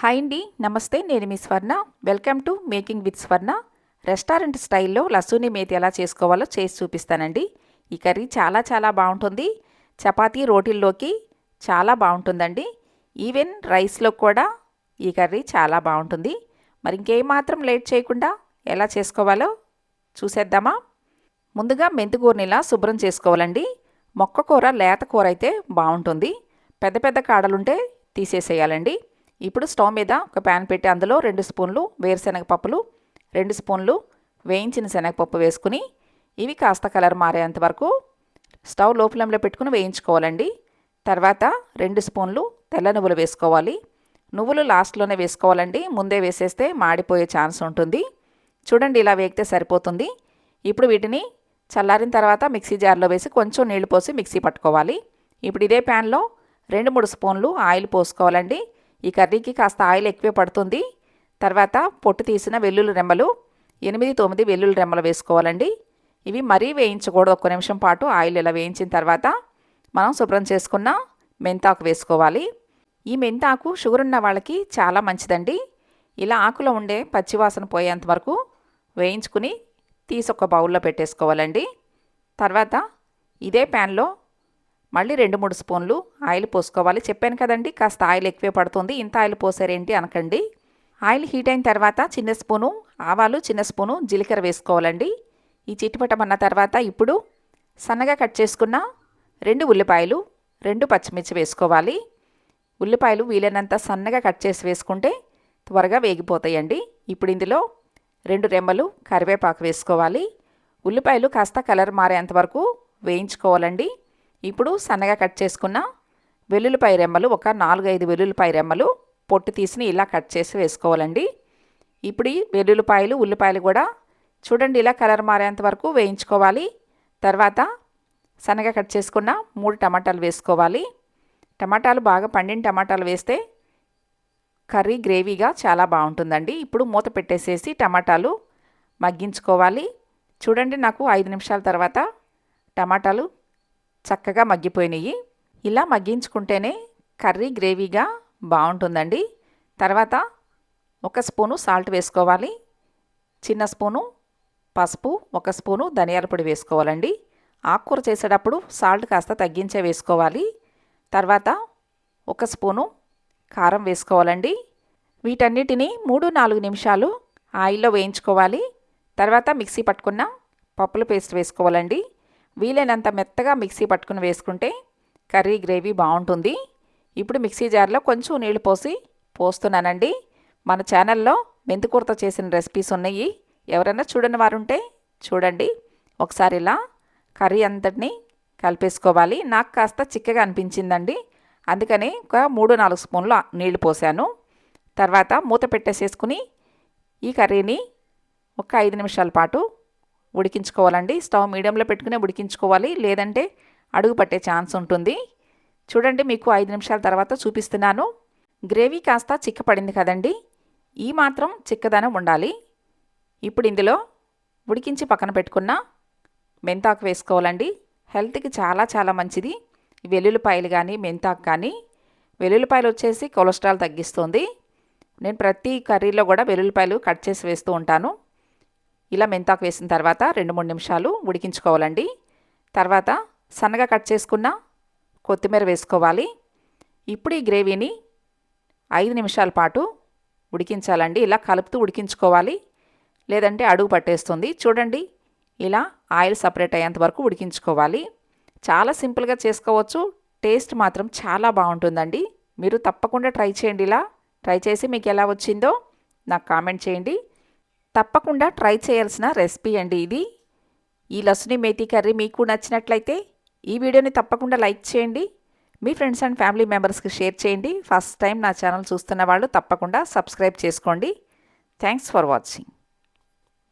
Hi అండి నమస్తే నేను మీ Swarna. Welcome to making with Swarna restaurant స్టైల్లో లసూని మేతి ఎలా చేసుకోవాలో చేసి చూపిస్తానండి. ఈ కర్రీ చాలా చాలా బాగుంటుంది. చపాతీ రోటీల్లోకి చాలా బాగుంటుందండి. ఈవెన్ రైస్లో కూడా ఈ కర్రీ చాలా బాగుంటుంది. మరి ఇంకేమాత్రం లేట్ చేయకుండా ఎలా చేసుకోవాలో చూసేద్దామా? ముందుగా మెంతికూరని ఇలా శుభ్రం చేసుకోవాలండి. మొక్క కూర లేత కూర అయితే బాగుంటుంది. పెద్ద పెద్ద కాడలుంటే తీసేసేయాలండి. ఇప్పుడు స్టవ్ మీద ఒక ప్యాన్ పెట్టి అందులో రెండు స్పూన్లు వేరుశనగ పప్పులు రెండు స్పూన్లు వేయించిన శనగపప్పు వేసుకుని ఇవి కాస్త కలర్ మారేంత వరకు స్టవ్లో ఫ్లేమ్లో పెట్టుకుని వేయించుకోవాలండి. తర్వాత రెండు స్పూన్లు తెల్ల నువ్వులు వేసుకోవాలి. నువ్వులు లాస్ట్లోనే వేసుకోవాలండి. ముందే వేసేస్తే మాడిపోయే ఛాన్స్ ఉంటుంది. చూడండి ఇలా వేగితే సరిపోతుంది. ఇప్పుడు వీటిని చల్లారిన తర్వాత మిక్సీ జార్లో వేసి కొంచెం నీళ్ళు పోసి మిక్సీ పట్టుకోవాలి. ఇప్పుడు ఇదే ప్యాన్లో రెండు మూడు స్పూన్లు ఆయిల్ పోసుకోవాలండి. ఈ కర్రీకి కాస్త ఆయిల్ ఎక్కువే పడుతుంది. తర్వాత పొట్టు తీసిన వెల్లుల్లి రెమ్మలు ఎనిమిది తొమ్మిది వెల్లుల్లి రెమ్మలు వేసుకోవాలండి. ఇవి మరీ వేయించకూడదు ఒక్క నిమిషం పాటు ఆయిల్ ఇలా వేయించిన తర్వాత మనం శుభ్రం చేసుకున్న మెంతాకు వేసుకోవాలి. ఈ మెంతాకు షుగర్ ఉన్న వాళ్ళకి చాలా మంచిదండి. ఇలా ఆకులో ఉండే పచ్చివాసన పోయేంత వరకు వేయించుకుని తీసి ఒక బౌల్లో పెట్టేసుకోవాలండి. తర్వాత ఇదే ప్యాన్లో మళ్ళీ రెండు మూడు స్పూన్లు ఆయిల్ పోసుకోవాలి. చెప్పాను కదండి కాస్త ఆయిల్ ఎక్కువే పడుతుంది. ఇంత ఆయిల్ పోసారేంటి అనకండి. ఆయిల్ హీట్ అయిన తర్వాత చిన్న స్పూను ఆవాలు చిన్న స్పూను జీలకర్ర వేసుకోవాలండి. ఈ చిట్టుపట్టమన్న తర్వాత ఇప్పుడు సన్నగా కట్ చేసుకున్న రెండు ఉల్లిపాయలు రెండు పచ్చిమిర్చి వేసుకోవాలి. ఉల్లిపాయలు వీలైనంత సన్నగా కట్ చేసి వేసుకుంటే త్వరగా వేగిపోతాయండి. ఇప్పుడు ఇందులో రెండు రెమ్మలు కరివేపాకు వేసుకోవాలి. ఉల్లిపాయలు కాస్త కలర్ మారేంత వరకు వేయించుకోవాలండి. ఇప్పుడు సన్నగా కట్ చేసుకున్న వెల్లుల్లిపాయ రెమ్మలు ఒక నాలుగైదు వెల్లుల్లిపాయ రెమ్మలు పొట్టు తీసి ఇలా కట్ చేసి వేసుకోవాలండి. ఇప్పుడు ఈ వెల్లుల్లిపాయలు ఉల్లిపాయలు కూడా చూడండి ఇలా కలర్ మారేంత వరకు వేయించుకోవాలి. తర్వాత సన్నగా కట్ చేసుకున్న మూడు టమాటాలు వేసుకోవాలి. టమాటాలు బాగా పండిన టమాటాలు వేస్తే కర్రీ గ్రేవీగా చాలా బాగుంటుందండి. ఇప్పుడు మూత పెట్టేసేసి టమాటాలు మగ్గించుకోవాలి. చూడండి నాకు ఐదు నిమిషాల తర్వాత టమాటాలు చక్కగా మగ్గిపోయినాయి. ఇలా మగ్గించుకుంటేనే కర్రీ గ్రేవీగా బాగుంటుందండి. తర్వాత ఒక స్పూను సాల్ట్ వేసుకోవాలి. చిన్న స్పూను పసుపు ఒక స్పూను ధనియాల పొడి వేసుకోవాలండి. ఆకుకూర చేసేటప్పుడు సాల్ట్ కాస్త తగ్గించే వేసుకోవాలి. తర్వాత ఒక స్పూను కారం వేసుకోవాలండి. వీటన్నిటిని మూడు నాలుగు నిమిషాలు ఆయిల్లో వేయించుకోవాలి. తర్వాత మిక్సీ పట్టుకున్న పప్పుల పేస్ట్ వేసుకోవాలండి. వీలైనంత మెత్తగా మిక్సీ పట్టుకుని వేసుకుంటే కర్రీ గ్రేవీ బాగుంటుంది. ఇప్పుడు మిక్సీ జార్లో కొంచెం నీళ్ళు పోసి పోస్తున్నానండి. మన ఛానల్లో మెంతికూరతో చేసిన రెసిపీస్ ఉన్నాయి. ఎవరైనా చూడని వారుంటే చూడండి. ఒకసారి ఇలా కర్రీ అంతటిని కలిపేసుకోవాలి. నాకు కాస్త చిక్కగా అనిపించిందండి. అందుకని ఒక మూడు నాలుగు స్పూన్లు నీళ్ళు పోసాను. తర్వాత మూత పెట్టేసేసుకుని ఈ కర్రీని ఒక ఐదు నిమిషాల పాటు ఉడికించుకోవాలండి. స్టవ్ మీడియంలో పెట్టుకునే ఉడికించుకోవాలి. లేదంటే అడుగు పట్టే ఛాన్స్ ఉంటుంది. చూడండి మీకు ఐదు నిమిషాల తర్వాత చూపిస్తున్నాను. గ్రేవీ కాస్త చిక్కపడింది కదండి. ఈ మాత్రం చిక్కదనం ఉండాలి. ఇప్పుడు ఇందులో ఉడికించి పక్కన పెట్టుకున్న మెంతాకు వేసుకోవాలండి. హెల్త్కి చాలా చాలా మంచిది. వెల్లుల్లిపాయలు కానీ మెంతాకు కానీ వెల్లుల్లిపాయలు వచ్చేసి కొలెస్ట్రాల్ తగ్గిస్తుంది. నేను ప్రతి కర్రీలో కూడా వెల్లుల్లిపాయలు కట్ చేసి వేస్తూ ఉంటాను. ఇలా మెంతాకు వేసిన తర్వాత రెండు మూడు నిమిషాలు ఉడికించుకోవాలండి. తర్వాత సన్నగా కట్ చేసుకున్న కొత్తిమీర వేసుకోవాలి. ఇప్పుడు ఈ గ్రేవీని ఐదు నిమిషాల పాటు ఉడికించాలండి. ఇలా కలుపుతూ ఉడికించుకోవాలి. లేదంటే అడుగు పట్టేస్తుంది. చూడండి ఇలా ఆయిల్ సపరేట్ అయ్యేంత వరకు ఉడికించుకోవాలి. చాలా సింపుల్గా చేసుకోవచ్చు. టేస్ట్ మాత్రం చాలా బాగుంటుందండి. మీరు తప్పకుండా ట్రై చేయండి ఇలా. ట్రై చేసి మీకు ఎలా వచ్చిందో నాకు కామెంట్ చేయండి. తప్పకుండా ట్రై చేయాల్సిన రెసిపీ అండి ఇది. ఈ లసుని మేతి కర్రీ మీకు నచ్చినట్లయితే ఈ వీడియోని తప్పకుండా లైక్ చేయండి. మీ ఫ్రెండ్స్ అండ్ ఫ్యామిలీ మెంబర్స్కి షేర్ చేయండి. ఫస్ట్ టైం నా ఛానల్ చూస్తున్న వాళ్ళు తప్పకుండా సబ్స్క్రైబ్ చేసుకోండి. Thanks for watching.